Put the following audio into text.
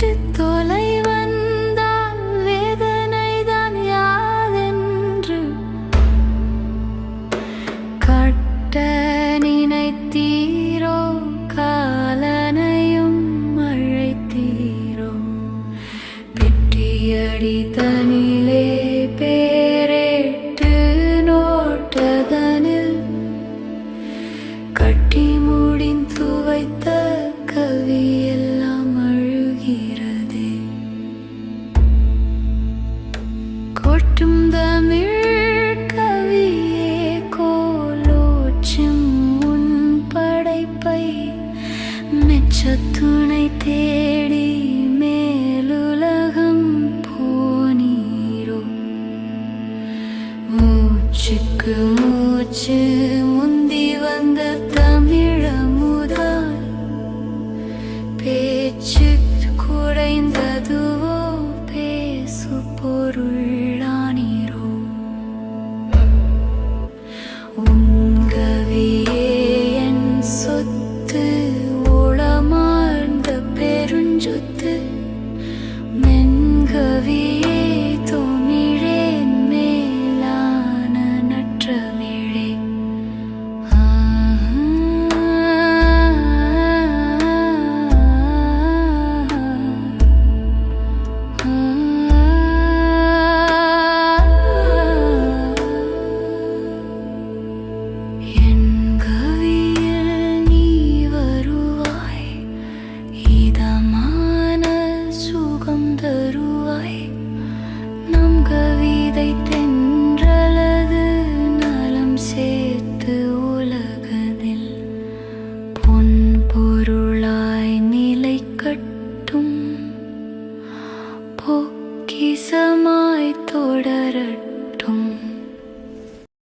வீட்டு தொலை வந்தால் வேதனைதான் யாதென்று. கட்ட நினைத்தீரோ காலனையும் அழைத்தீரோ. பெட்டியடி தனிலே பேரேட்டு நோட்டதனில் கட்டி முடிந்து வைத்த கவியை. மெச்ச துணை தேடி மேலுலகம் போனீரோ மூச்சுக்கு மூச்சு முந்தி கவியே தொமிழேன் மேலான நற்றமிழே கிசமாய் தொடரட்டும்.